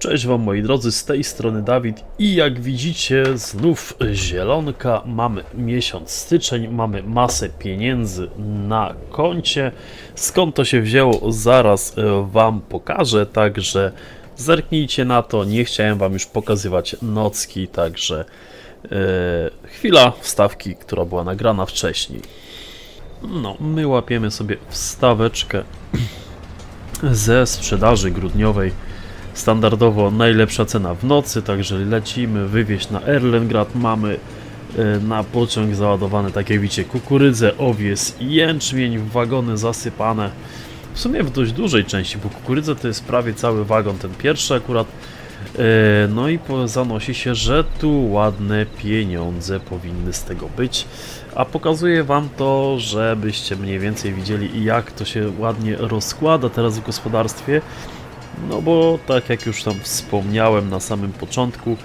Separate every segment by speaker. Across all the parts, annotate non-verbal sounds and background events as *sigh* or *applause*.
Speaker 1: Cześć Wam moi drodzy, z tej strony Dawid i jak widzicie znów zielonka, mamy miesiąc styczeń, mamy masę pieniędzy na koncie. Skąd to się wzięło zaraz e, Wam pokażę, także zerknijcie na to, nie chciałem Wam już pokazywać nocki, także e, chwila wstawki, która była nagrana wcześniej. No, my łapiemy sobie wstaweczkę ze sprzedaży grudniowej. Standardowo najlepsza cena w nocy, także lecimy wywieźć na Erlengrad. Mamy e, na pociąg załadowane, tak jak widzicie, kukurydzę, owies i jęczmień, wagony zasypane. W sumie w dość dużej części, bo kukurydza to jest prawie cały wagon, ten pierwszy akurat. E, No i zanosi się, że tu ładne pieniądze powinny z tego być. A pokazuję Wam to, żebyście mniej więcej widzieli jak to się ładnie rozkłada teraz w gospodarstwie. No bo tak jak już tam wspomniałem na samym początku,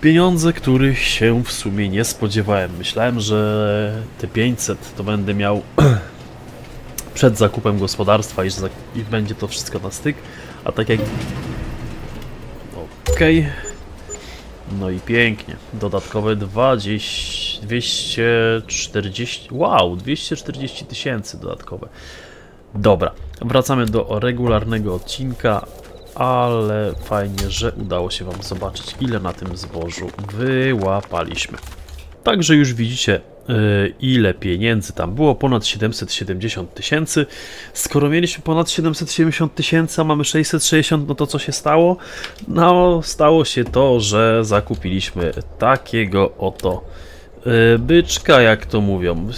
Speaker 1: pieniądze, których się w sumie nie spodziewałem. Myślałem, że te 500 to będę miał *clears throat* przed zakupem gospodarstwa i, i będzie to wszystko na styk, a tak jak... Okej. No i pięknie. Dodatkowe 20... 240... Wow, 240 tysięcy dodatkowe. Dobra, wracamy do regularnego odcinka, ale fajnie, że udało się Wam zobaczyć, ile na tym zbożu wyłapaliśmy. Także już widzicie, yy, ile pieniędzy tam było, ponad 770 tysięcy. Skoro mieliśmy ponad 770 tysięcy, a mamy 660, no to co się stało? No, stało się to, że zakupiliśmy takiego oto byczka, jak to mówią.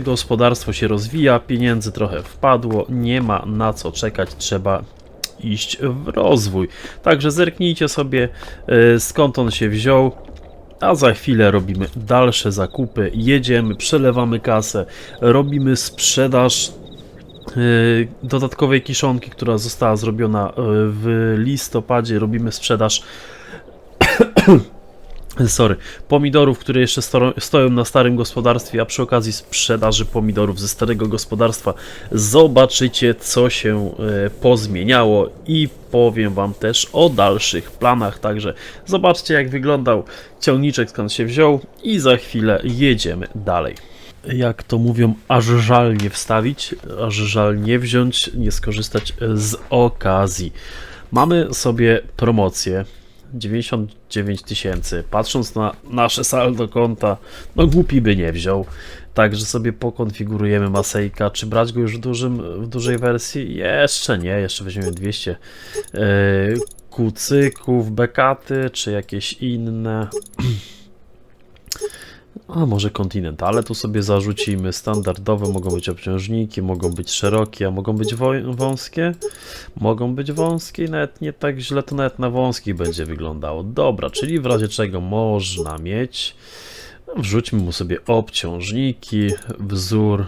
Speaker 1: Gospodarstwo się rozwija, pieniędzy trochę wpadło, nie ma na co czekać, trzeba iść w rozwój. Także zerknijcie sobie e, skąd on się wziął. A za chwilę robimy dalsze zakupy, jedziemy, przelewamy kasę, robimy sprzedaż e, dodatkowej kiszonki, która została zrobiona e, w listopadzie. Robimy sprzedaż sorry, pomidorów, które jeszcze sto, stoją na starym gospodarstwie, a przy okazji sprzedaży pomidorów ze starego gospodarstwa zobaczycie, co się e, pozmieniało i powiem Wam też o dalszych planach. Także zobaczcie, jak wyglądał ciągniczek, skąd się wziął, i za chwilę jedziemy dalej. Jak to mówią, aż żal nie wstawić, aż żal nie wziąć, nie skorzystać z okazji. Mamy sobie promocję 99 tysięcy. Patrząc na nasze saldo konta, no głupi by nie wziął. Także sobie pokonfigurujemy Masejka. Czy brać go już w, dużym, w dużej wersji? Jeszcze nie, jeszcze weźmiemy 200 e, kucyków, bekaty, czy jakieś inne. A może kontynentale tu sobie zarzucimy. Standardowe mogą być obciążniki, mogą być szerokie, a mogą być wąskie. Mogą być wąskie i nawet nie tak źle to nawet na wąskich będzie wyglądało. Dobra, czyli w razie czego można mieć. Wrzućmy mu sobie obciążniki, wzór.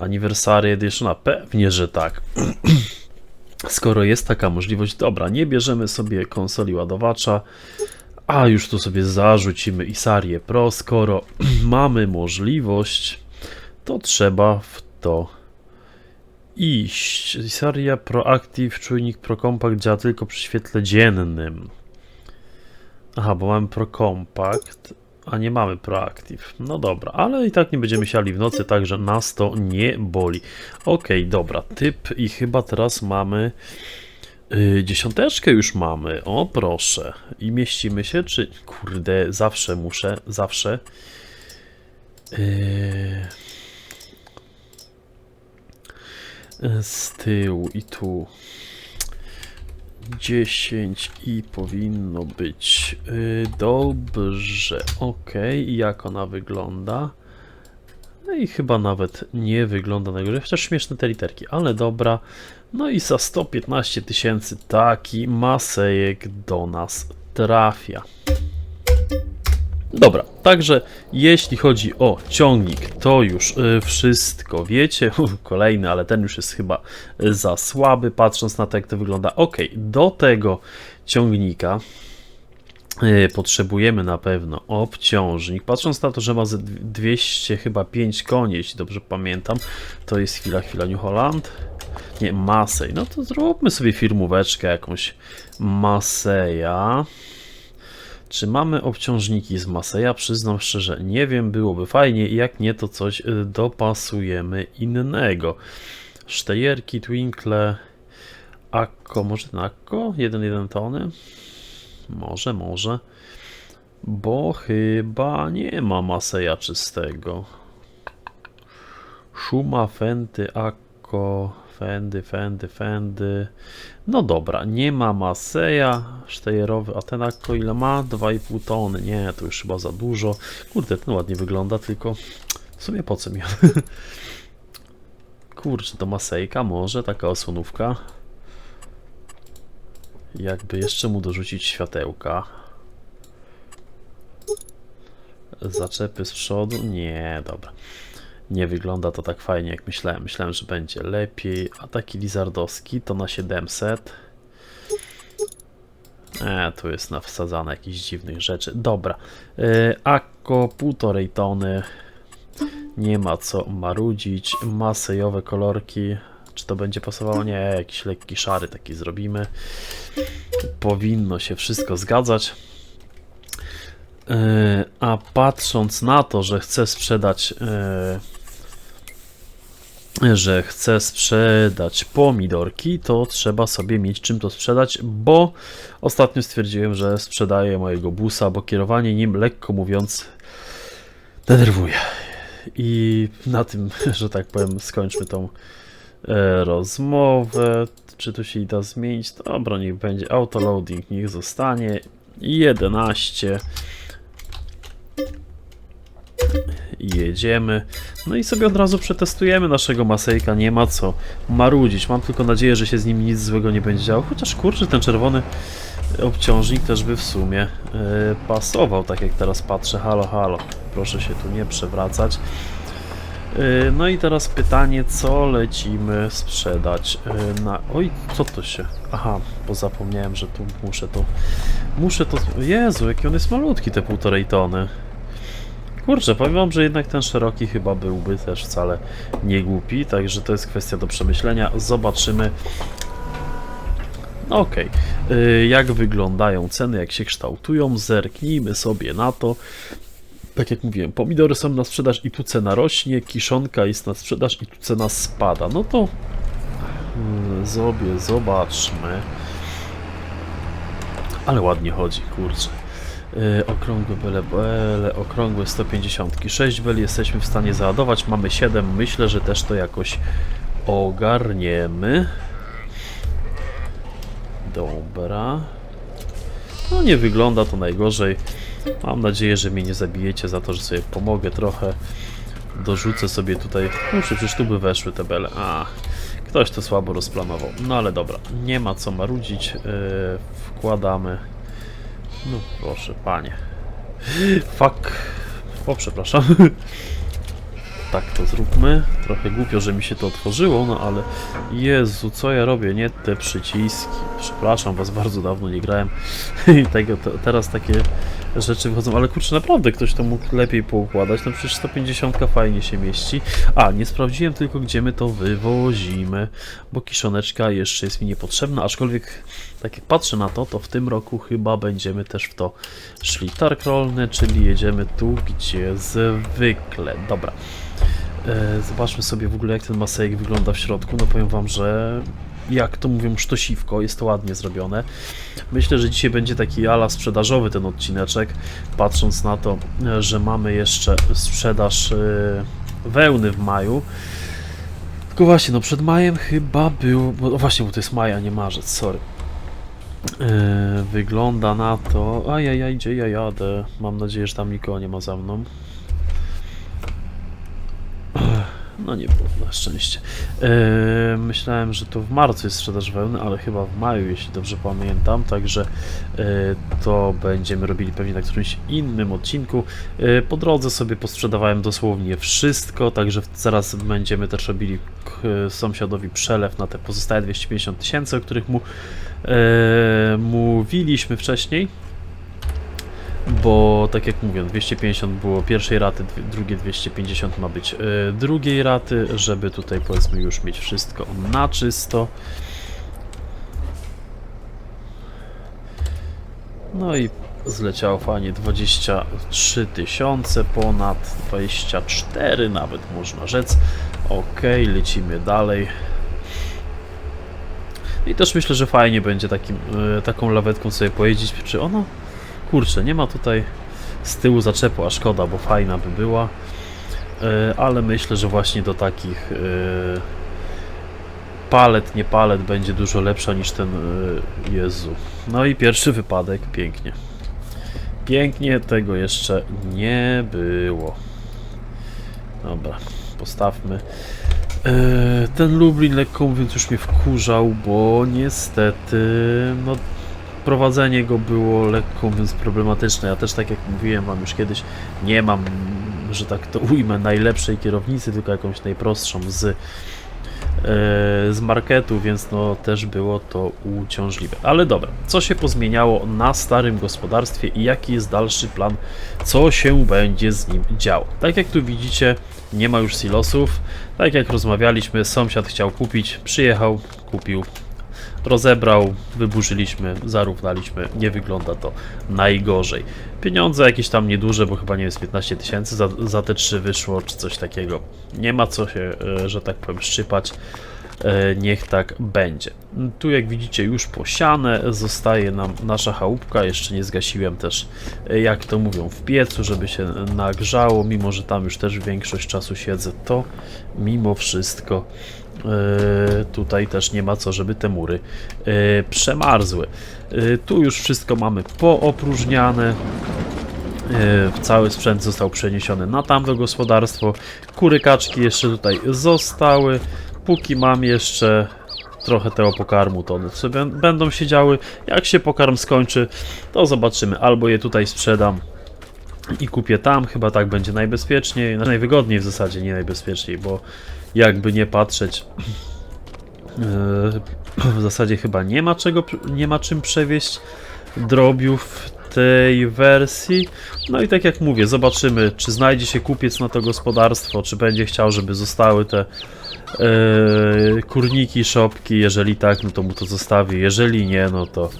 Speaker 1: Anniversary Edition, pewnie, że tak. *clears throat* Skoro jest taka możliwość, dobra, nie bierzemy sobie konsoli ładowacza, a już tu sobie zarzucimy Isarię Pro. Skoro *clears throat* mamy możliwość, to trzeba w to iść. Isaria Proactive czujnik Pro Compact działa tylko przy świetle dziennym. Aha, bo mamy Pro Compact, a nie mamy Proactive. No dobra, ale i tak nie będziemy siali w nocy, także nas to nie boli. Okej, dobra, typ i chyba teraz mamy dziesiąteczkę już mamy, o proszę. I mieścimy się, czy... Kurde, zawsze muszę, zawsze. Yy... Z tyłu i tu. 10 i powinno być. Yy, dobrze, ok. Jak ona wygląda? No i chyba nawet nie wygląda najgorzej, chociaż śmieszne te literki, ale dobra. No i za 115 tysięcy taki masejek do nas trafia. Dobra, także jeśli chodzi o ciągnik, to już y, wszystko wiecie. *laughs* Kolejny, ale ten już jest chyba y, za słaby, patrząc na to, jak to wygląda. Ok, do tego ciągnika Potrzebujemy na pewno obciążnik. Patrząc na to, że ma ze 200 chyba 5 koni, jeśli dobrze pamiętam, to jest chwila, chwila New Holland. Nie, Masej. No to zróbmy sobie firmóweczkę jakąś Maseja. Czy mamy obciążniki z Maseja? Przyznam szczerze, nie wiem, byłoby fajnie. Jak nie, to coś y, dopasujemy innego. Sztejerki, Twinkle, Akko, może ten Akko? 1,1 tony? Może, może. Bo chyba nie ma Maseja czystego. Szuma, Fenty, Akko, Fendy, Fendy, Fendy. No dobra, nie ma Maseja, sztejerowy, a ten Akko ile ma? 2,5 tony. Nie, to już chyba za dużo. Kurde, ten ładnie wygląda, tylko w sumie po co mi? *laughs* Kurczę, to Masejka może, taka osłonówka. Jakby jeszcze mu dorzucić światełka. Zaczepy z przodu? Nie, dobra. Nie wygląda to tak fajnie jak myślałem. Myślałem, że będzie lepiej. A taki lizardowski to na 700. E, tu jest nawsadzane jakichś dziwnych rzeczy. Dobra. E, Akko półtorej tony. Nie ma co marudzić. Masejowe kolorki. Czy to będzie pasowało? Nie, jakiś lekki szary taki zrobimy. Powinno się wszystko zgadzać. E, A patrząc na to, że chcę sprzedać, e, że chcę sprzedać pomidorki, to trzeba sobie mieć czym to sprzedać, bo ostatnio stwierdziłem, że sprzedaję mojego busa, bo kierowanie nim, lekko mówiąc, denerwuje. I na tym, *laughs* że tak powiem, skończmy tą e, rozmowę. Czy tu się da zmienić? Dobra, niech będzie autoloading, niech zostanie 11. Jedziemy. No i sobie od razu przetestujemy naszego Masejka. Nie ma co marudzić. Mam tylko nadzieję, że się z nim nic złego nie będzie działo. Chociaż kurczę, ten czerwony obciążnik też by w sumie e, pasował, tak jak teraz patrzę. Halo, halo. Proszę się tu nie przewracać. E, No i teraz pytanie, co lecimy sprzedać e, na... Oj, co to się... Aha, bo zapomniałem, że tu muszę to... Muszę to... Jezu, jaki on jest malutki, te półtorej tony. Kurczę, powiem wam, że jednak ten szeroki chyba byłby też wcale nie głupi, także to jest kwestia do przemyślenia. Zobaczymy. No Okej, Y, jak wyglądają ceny, jak się kształtują, zerknijmy sobie na to. Tak jak mówiłem, pomidory są na sprzedaż i tu cena rośnie, kiszonka jest na sprzedaż i tu cena spada. No to sobie zobaczmy. Ale ładnie chodzi, kurczę. Yy, okrągłe bele, bele, okrągłe 150. 6 bel jesteśmy w stanie załadować. Mamy 7. Myślę, że też to jakoś ogarniemy. Dobra. No nie wygląda to najgorzej. Mam nadzieję, że mnie nie zabijecie za to, że sobie pomogę trochę. Dorzucę sobie tutaj... No przecież tu by weszły te bele. A, ktoś to słabo rozplanował. No ale dobra, nie ma co marudzić. Yy, wkładamy. No proszę, panie. Fuck. O, przepraszam. *laughs* Tak to zróbmy. Trochę głupio, że mi się to otworzyło, no ale Jezu, co ja robię? Nie te przyciski. Przepraszam was, bardzo dawno nie grałem *laughs* i tego, te, teraz takie rzeczy wychodzą, ale kurczę, naprawdę ktoś to mógł lepiej poukładać. No przecież 150 fajnie się mieści. A, nie sprawdziłem tylko, gdzie my to wywozimy, bo kiszoneczka jeszcze jest mi niepotrzebna, aczkolwiek tak jak patrzę na to, to w tym roku chyba będziemy też w to szli. Targ rolny, czyli jedziemy tu, gdzie zwykle. Dobra. E, Zobaczmy sobie w ogóle jak ten masejek wygląda w środku. No powiem wam, że jak to mówią sztosiwko, jest to ładnie zrobione. Myślę, że dzisiaj będzie taki ala sprzedażowy ten odcineczek, patrząc na to, że mamy jeszcze sprzedaż e, wełny w maju. Tylko właśnie, no przed majem chyba był, bo no właśnie, bo to jest maj, a nie marzec, sorry. E, Wygląda na to. Ajajaj, gdzie ja jadę? Mam nadzieję, że tam nikogo nie ma za mną. No nie było, na szczęście. E, myślałem, że to w marcu jest sprzedaż wełny, ale chyba w maju, jeśli dobrze pamiętam. Także e, to będziemy robili pewnie na którymś innym odcinku. E, po drodze sobie posprzedawałem dosłownie wszystko, także zaraz będziemy też robili sąsiadowi przelew na te pozostałe 250 tysięcy, o których mu e, mówiliśmy wcześniej. Bo tak jak mówię, 250 było pierwszej raty, drugie 250 ma być e, drugiej raty, żeby tutaj powiedzmy już mieć wszystko na czysto. No i zleciało fajnie 23 tysiące ponad 24 nawet można rzec. Ok, lecimy dalej. I też myślę, że fajnie będzie takim, e, taką lawetką sobie pojeździć. Czy ono? Kurczę, nie ma tutaj z tyłu zaczepu, a szkoda, bo fajna by była. E, ale myślę, że właśnie do takich e, palet, nie palet będzie dużo lepsza niż ten e, Jezu. No i pierwszy wypadek, pięknie. Pięknie, tego jeszcze nie było. Dobra, postawmy. Ten Lublin lekko mówiąc już mnie wkurzał, bo niestety no, prowadzenie go było lekko mówiąc problematyczne. Ja też tak jak mówiłem wam już kiedyś, nie mam, że tak to ujmę, najlepszej kierownicy, tylko jakąś najprostszą z, e, z marketu, więc no też było to uciążliwe. Ale dobra, co się pozmieniało na starym gospodarstwie i jaki jest dalszy plan, co się będzie z nim działo. Tak jak tu widzicie, nie ma już silosów. Tak jak rozmawialiśmy, sąsiad chciał kupić, przyjechał, kupił, rozebrał, wyburzyliśmy, zarównaliśmy. Nie wygląda to najgorzej. Pieniądze jakieś tam nieduże, bo chyba nie jest 15 tysięcy za, za te trzy wyszło, czy coś takiego. Nie ma co się, e, że tak powiem, szczypać. E, Niech tak będzie. Tu jak widzicie już posiane, zostaje nam nasza chałupka, jeszcze nie zgasiłem też, e, jak to mówią, w piecu, żeby się nagrzało, mimo że tam już też większość czasu siedzę, to mimo wszystko tutaj też nie ma co, żeby te mury e, przemarzły. E, Tu już wszystko mamy poopróżniane, E, Cały sprzęt został przeniesiony na tamto gospodarstwo. Kury kaczki jeszcze tutaj zostały. Póki mam jeszcze trochę tego pokarmu, to one sobie będą siedziały. Jak się pokarm skończy, to zobaczymy. Albo je tutaj sprzedam i kupię tam. Chyba tak będzie najbezpieczniej. Najwygodniej w zasadzie, nie najbezpieczniej, bo jakby nie patrzeć. e, *clears throat* W zasadzie chyba nie ma czego, nie ma czym przewieźć drobiu w tej wersji. No i tak jak mówię, zobaczymy, czy znajdzie się kupiec na to gospodarstwo, czy będzie chciał, żeby zostały te e, kurniki, szopki. Jeżeli tak, no to mu to zostawię. Jeżeli nie, no to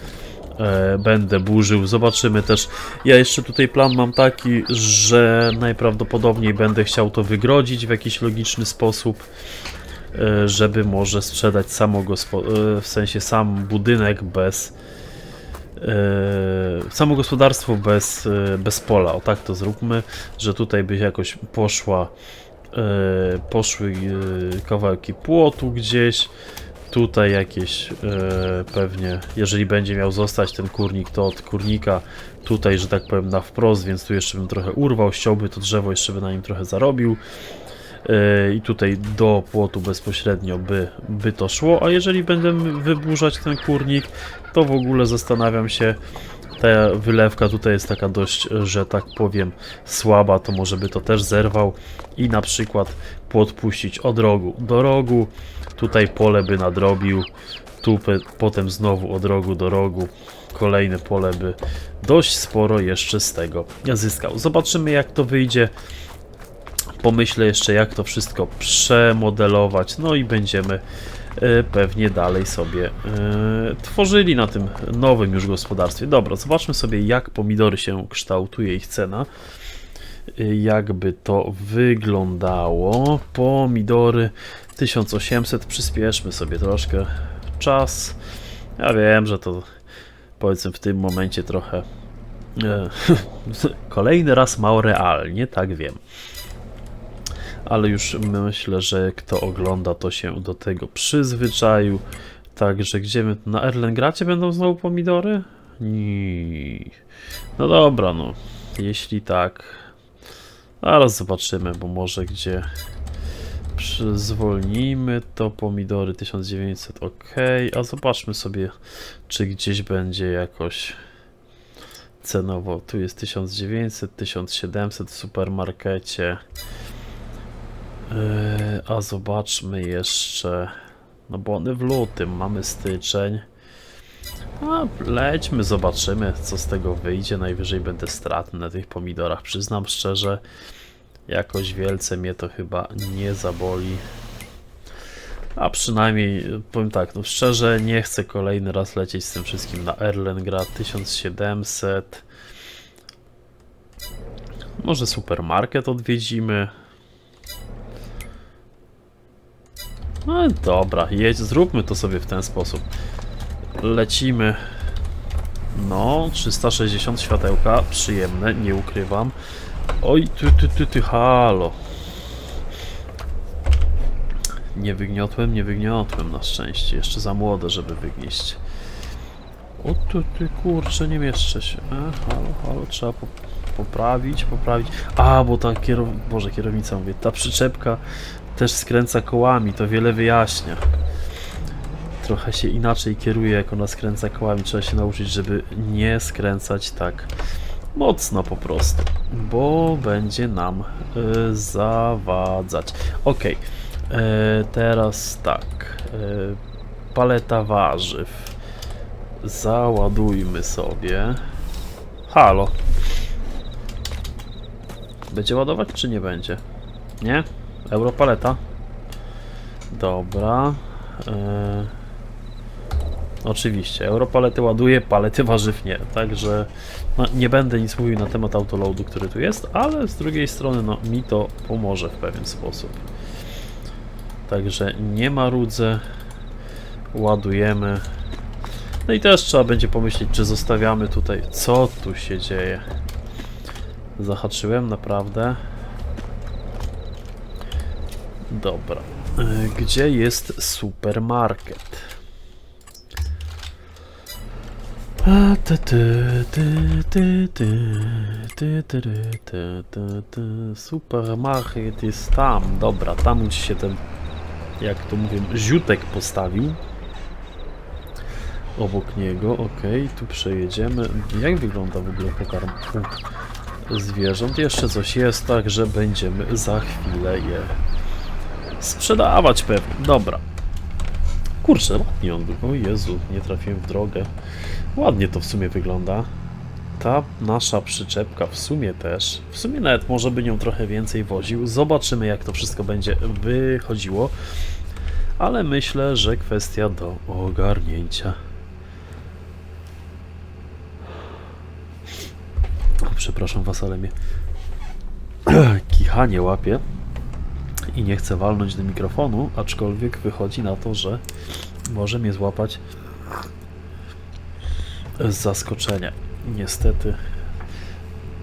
Speaker 1: e, będę burzył. Zobaczymy też. Ja jeszcze tutaj plan mam taki, że najprawdopodobniej będę chciał to wygrodzić w jakiś logiczny sposób e, żeby może sprzedać samo e, w sensie sam budynek bez samo gospodarstwo bez, bez pola, o tak to zróbmy, że tutaj by jakoś poszła poszły kawałki płotu gdzieś tutaj jakieś e, pewnie, jeżeli będzie miał zostać ten kurnik, to od kurnika tutaj, że tak powiem, na wprost, więc tu jeszcze bym trochę urwał, ściąłby to drzewo, jeszcze by na nim trochę zarobił. E, I tutaj do płotu bezpośrednio by, by to szło, a jeżeli będę wyburzać ten kurnik, to w ogóle zastanawiam się, ta wylewka tutaj jest taka dość, że tak powiem, słaba, to może by to też zerwał i na przykład płot puścić od rogu do rogu, tutaj pole by nadrobił, tu potem znowu od rogu do rogu, kolejne pole by dość sporo jeszcze z tego zyskał. Zobaczymy jak to wyjdzie. Pomyślę jeszcze jak to wszystko przemodelować, no i będziemy e, pewnie dalej sobie e, tworzyli na tym nowym już gospodarstwie. Dobra, zobaczmy sobie jak pomidory się kształtuje ich cena. E, Jakby to wyglądało. Pomidory 1800, przyspieszmy sobie troszkę czas. Ja wiem, że to powiedzmy w tym momencie trochę e, *laughs* kolejny raz mało realnie, tak wiem ale już myślę, że kto ogląda, to się do tego przyzwyczaił. Także gdzie my na Erlengracie będą znowu pomidory? Nie. No dobra, no. Jeśli tak, zaraz zobaczymy, bo może gdzie przyzwolnimy to pomidory 1900, ok, a zobaczmy sobie, czy gdzieś będzie jakoś cenowo. Tu jest 1900, 1700 w supermarkecie. Yy, a zobaczmy jeszcze. No bo one w lutym, mamy styczeń. A, lećmy, zobaczymy, co z tego wyjdzie. Najwyżej będę stratny na tych pomidorach. Przyznam szczerze, jakoś wielce mnie to chyba nie zaboli. A przynajmniej, powiem tak, no szczerze, nie chcę kolejny raz lecieć z tym wszystkim na Erlengrad 1700. Może supermarket odwiedzimy. No dobra, jedź, zróbmy to sobie w ten sposób. Lecimy. No, 360 światełka, przyjemne, nie ukrywam. Oj, ty, ty, ty, ty, halo. Nie wygniotłem, nie wygniotłem na szczęście. Jeszcze za młode, żeby wygnieść. O ty, ty kurczę, nie mieszczę się. E, halo, halo, trzeba po, poprawić, poprawić. A, bo ta kierow... Boże, kierownica mówię, ta przyczepka też skręca kołami, to wiele wyjaśnia. Trochę się inaczej kieruje, jak ona skręca kołami. Trzeba się nauczyć, żeby nie skręcać tak mocno po prostu, bo będzie nam y, zawadzać. Ok, y, teraz tak. Y, paleta warzyw. Załadujmy sobie. Halo. Będzie ładować, czy nie będzie? Nie? Europaleta. Dobra. E, oczywiście, Europalety ładuje, palety warzyw nie. Także no, nie będę nic mówił na temat autoloadu, który tu jest, ale z drugiej strony no, mi to pomoże w pewien sposób. Także nie marudzę. Ładujemy. No i też trzeba będzie pomyśleć, czy zostawiamy tutaj. Co tu się dzieje? Zahaczyłem naprawdę. Dobra. Y, Gdzie jest supermarket? Supermarket jest tam. Dobra, tam już się ten, jak to mówię, ziutek postawił. Obok niego, ok, tu przejedziemy. Jak wygląda w ogóle pokarm zwierząt? Jeszcze coś jest, także będziemy za chwilę je sprzedawać pewnie. Dobra. Kurczę, ładnie on był. O Jezu, nie trafiłem w drogę. Ładnie to w sumie wygląda. Ta nasza przyczepka w sumie też. W sumie nawet może by nią trochę więcej woził. Zobaczymy jak to wszystko będzie wychodziło. Ale myślę, że kwestia do ogarnięcia. Przepraszam was, ale mnie *clears throat* kichanie łapie i nie chcę walnąć do mikrofonu, aczkolwiek wychodzi na to, że może mnie złapać z zaskoczenia. Niestety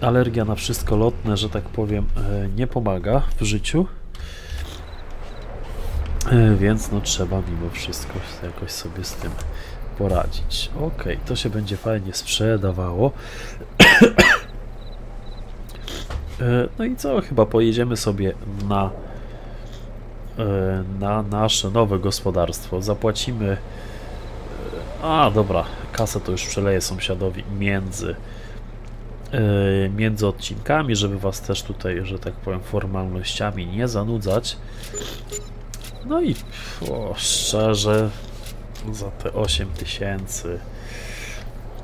Speaker 1: alergia na wszystko lotne, że tak powiem, e, nie pomaga w życiu. E, Więc no trzeba mimo wszystko jakoś sobie z tym poradzić. Ok, to się będzie fajnie sprzedawało. E, No i co? Chyba pojedziemy sobie na na nasze nowe gospodarstwo. Zapłacimy. A, dobra, kasę to już przeleję sąsiadowi między e, między odcinkami, żeby was też tutaj, że tak powiem, formalnościami nie zanudzać. No i o, szczerze, za te 8 tysięcy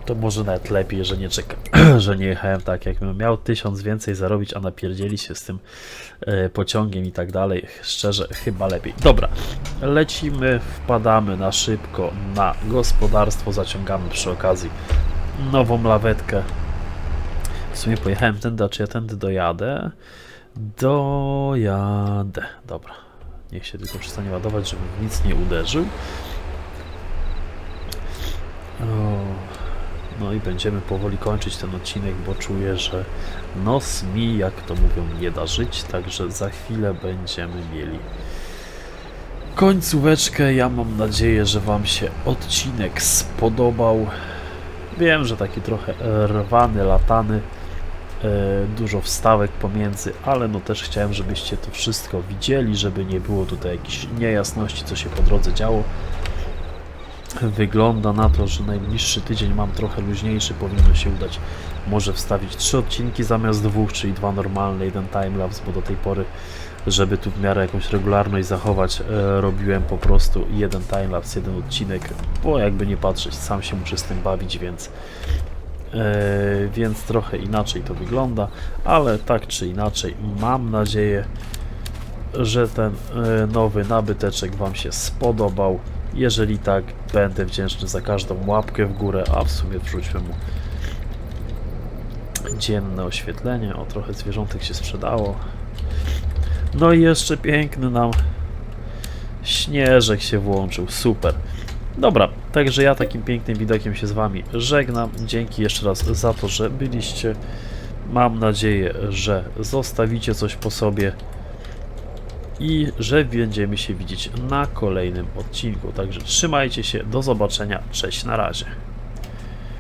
Speaker 1: to może nawet lepiej, że nie czeka, *clears throat* że nie jechałem tak, jakbym miał tysiąc więcej zarobić, a napierdzieli się z tym e, pociągiem i tak dalej. Szczerze, chyba lepiej. Dobra, lecimy, wpadamy na szybko na gospodarstwo, zaciągamy przy okazji nową lawetkę. W sumie pojechałem tędy, a czy ja tędy dojadę? Dojadę. Dobra, niech się tylko przestanie ładować, żebym nic nie uderzył. O. No i będziemy powoli kończyć ten odcinek, bo czuję, że nos mi, jak to mówią, nie da żyć, także za chwilę będziemy mieli końcóweczkę. Ja mam nadzieję, że Wam się odcinek spodobał. Wiem, że taki trochę rwany, latany, e, dużo wstawek pomiędzy, ale no też chciałem, żebyście to wszystko widzieli, żeby nie było tutaj jakichś niejasności, co się po drodze działo. Wygląda na to, że najbliższy tydzień mam trochę luźniejszy, powinno się udać może wstawić trzy odcinki zamiast dwóch, czyli dwa normalne, jeden timelapse, bo do tej pory żeby tu w miarę jakąś regularność zachować, e, robiłem po prostu jeden timelapse, jeden odcinek, bo jakby nie patrzeć, sam się muszę z tym bawić, więc e, więc trochę inaczej to wygląda, ale tak czy inaczej mam nadzieję, że ten e, nowy nabyteczek Wam się spodobał. Jeżeli tak, będę wdzięczny za każdą łapkę w górę, a w sumie wrzućmy mu dzienne oświetlenie. O, trochę zwierzątek się sprzedało. No i jeszcze piękny nam śnieżek się włączył. Super. Dobra, także ja takim pięknym widokiem się z Wami żegnam. Dzięki jeszcze raz za to, że byliście. Mam nadzieję, że zostawicie coś po sobie i że będziemy się widzieć na kolejnym odcinku. Także trzymajcie się, do zobaczenia, cześć, na razie.